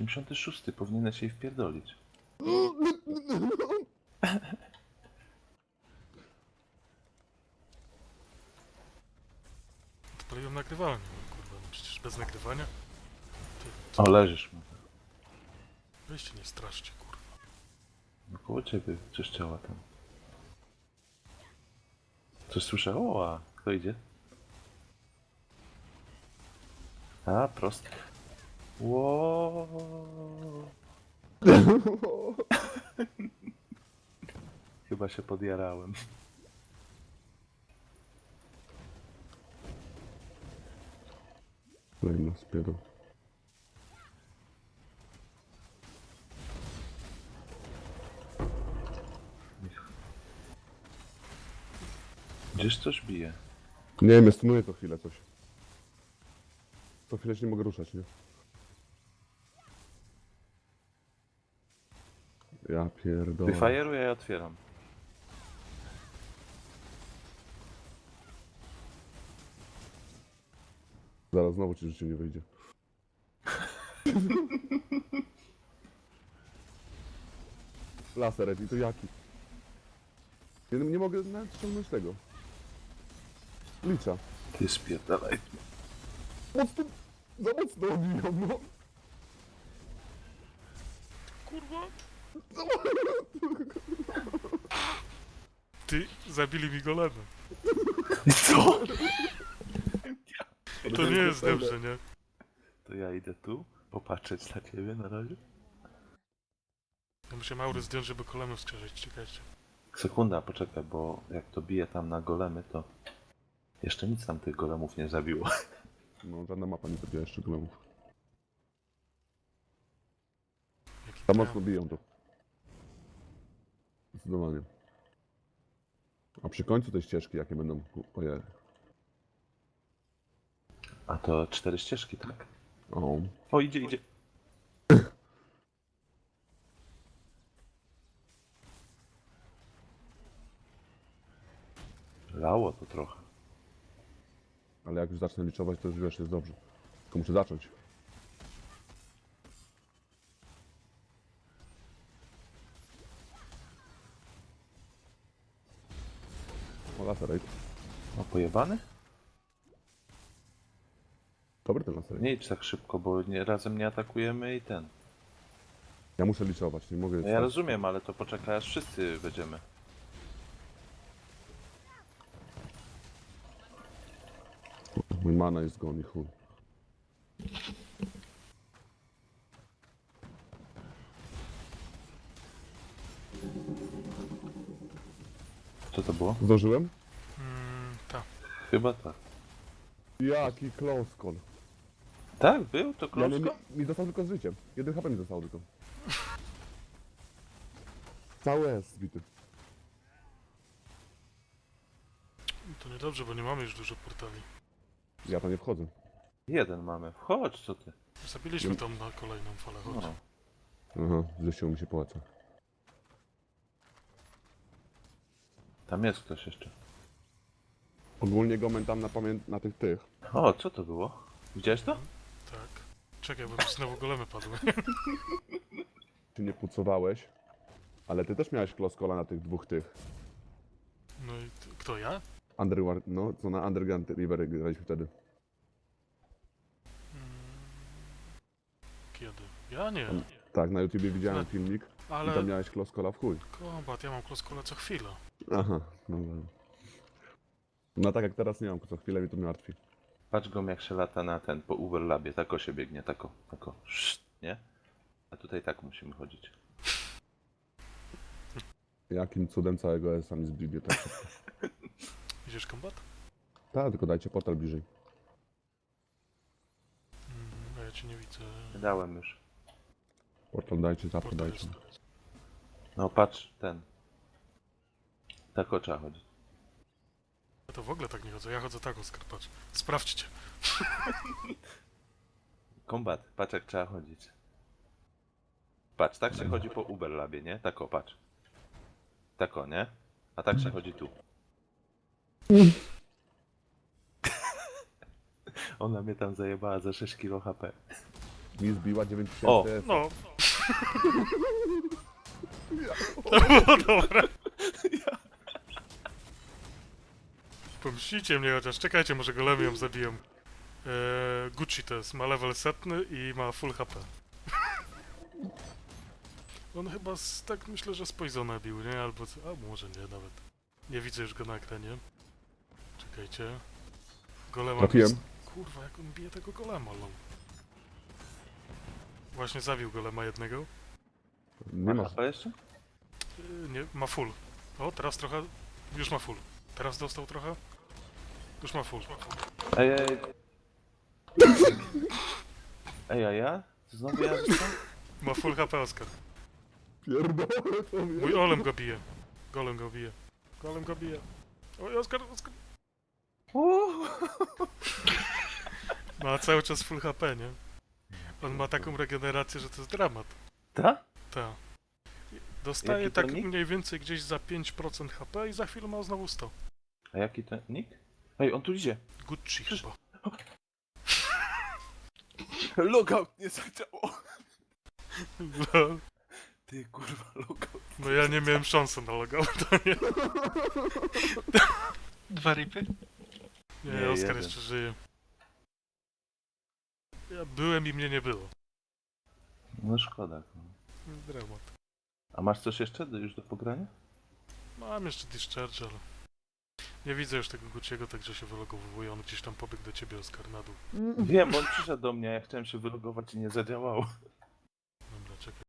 86, powinieneś jej wpierdolić. Odpaliłem nagrywanie, no kurwa, no przecież bez nagrywania. Ty, O, leżysz mu. weźcie nie straszcie, kurwa. No koło ciebie czyszczała tam. Coś słyszę? O, a kto idzie? A, prosto. Chyba się podjarałem. Kolejna spiero. Gdzieś coś bije. Nie wiem, ja stunuję co chwilę coś. Co chwilę się nie mogę ruszać, nie? Ja pierdolę. Wyfajeruję, ja otwieram. Zaraz znowu ci życie nie wyjdzie. Laser, i to jaki? Ja nie mogę nawet ściągnąć tego. Licza. Ty spierdalaj. Mocno, za mocno obijam, no. Kurwa! Ty, zabili mi golemy. Co? To nie jest dobrze, nie? To ja idę tu, popatrzeć na ciebie na razie. Ja muszę maury zdjąć, żeby golemy wskrzeszyć, czekajcie. Sekunda, poczekaj, bo jak to bije tam na golemy, to jeszcze nic tam tych golemów nie zabiło. No, żadna mapa nie zabiła jeszcze golemów. Jaki Za mocno biją to. Zdecydowanie. A przy końcu tej ścieżki, jakie będą... Ojej. A to cztery ścieżki, tak? O. O, idzie, idzie. Lało to trochę. Ale jak już zacznę liczować, to już wiesz, jest dobrze. Tylko muszę zacząć. O, laserate. O, pojebany? Dobry ten laserate. Nie idź tak szybko, bo nie, razem nie atakujemy i ten. Ja muszę liczować, nie mogę... No ja rozumiem, ale to poczekaj, aż wszyscy będziemy. Mój mana jest goni, chuj. To było? Zdążyłem? Mm, ta. Chyba tak. Jaki close call. Tak, był to Ja klocko? mi, mi został tylko z życiem. Jeden HP mi został tylko. Cały jest zbity. To niedobrze, bo nie mamy już dużo portali. Ja tam nie wchodzę. Jeden mamy. Wchodź, co ty? Zabiliśmy tą na kolejną falę, chodź. No. Aha, ze siłą mi się płaca. Tam jest ktoś jeszcze. Ogólnie go tam na pamięć na tych tych. O, co to było? Widziałeś to? Tak. Czekaj, bo mi znowu golemy padły. Ty nie pucowałeś. Ale ty też miałeś close calla na tych dwóch tych. No i t- kto, ja? Underwar, no, co na Underground River graliśmy wtedy. Kiedy? Ja nie. Tak, na YouTubie widziałem Ale- filmik i Ale tam miałeś close calla w chuj. kombat, ja mam kloskola co chwilę. Aha, no dobra. No tak jak teraz nie mam, co chwilę mi to martwi. Patrz go jak się lata na ten, po Uberlabie. Tako się biegnie, tako, tako. Szt, nie? A tutaj tak musimy chodzić. Jakim cudem całego jest mi zbiegnie tak. Idziesz kombat? Tak, tylko dajcie portal bliżej. Mm, a ja cię nie widzę. Dałem już. Portal dajcie, zapę Portal dajcie. jest. No patrz, ten. Tako trzeba chodzić. Ja to w ogóle tak nie chodzę, ja chodzę tak, Oskar, patrz. Sprawdźcie. Kombat, patrz jak trzeba chodzić. Patrz, tak się chodzi po Uberlabie, nie? Tako, patrz. Tako, nie? A tak się chodzi tu. Ona mnie tam zajebała za 6 kg HP. Mi zbiła 9000 O. No. To było dobre. Pomścicie mnie chociaż. Czekajcie, może golemy ją zabiją. Eee, Gucci to jest. Ma level setny i ma full HP. On chyba z, tak myślę, że z Poisona bił, nie? Albo co? A może nie nawet. Nie widzę już go na ekranie. Czekajcie. Golema... Trafiłem. Kurwa, jak on bije tego golema, lol. Właśnie zabił golema jednego. Nie masz. A jeszcze? Yy, nie, ma full. O, teraz trochę... Już ma full. Teraz dostał trochę? Już ma full. Ej, ej. Ej, a ja? Znowu ja? Ma full HP Oskar. Pierdolę to mnie. Mój olem go bije. Golem go bije. Golem go bije. Oj, Oskar, Oskar. Ma cały czas full HP, nie? On ma taką regenerację, że to jest dramat. Ta? Ta. Dostaje Jaki to tak nick? mniej więcej gdzieś za 5% HP i za chwilę ma znowu 100. A jaki ten nick? Ej, on tu idzie. Gucci chyba. Logout nie zadziałał. Lol. Ty kurwa, logout. No ja nie miałem szansy na logouta, nie? Dwa ripy? Nie, Nie, Oskar jeden. jeszcze żyje. Ja byłem i mnie nie było. No szkoda. Dramat. A masz coś jeszcze do- już do pogrania? Mam jeszcze discharge, ale... Nie widzę już tego Gucciego, także się wylogowuje. On gdzieś tam pobiegł do ciebie, Oskar, na dół. Wiem, bo on przyszedł do mnie, ja chciałem się wylogować i nie zadziałało. Dobra, czekaj.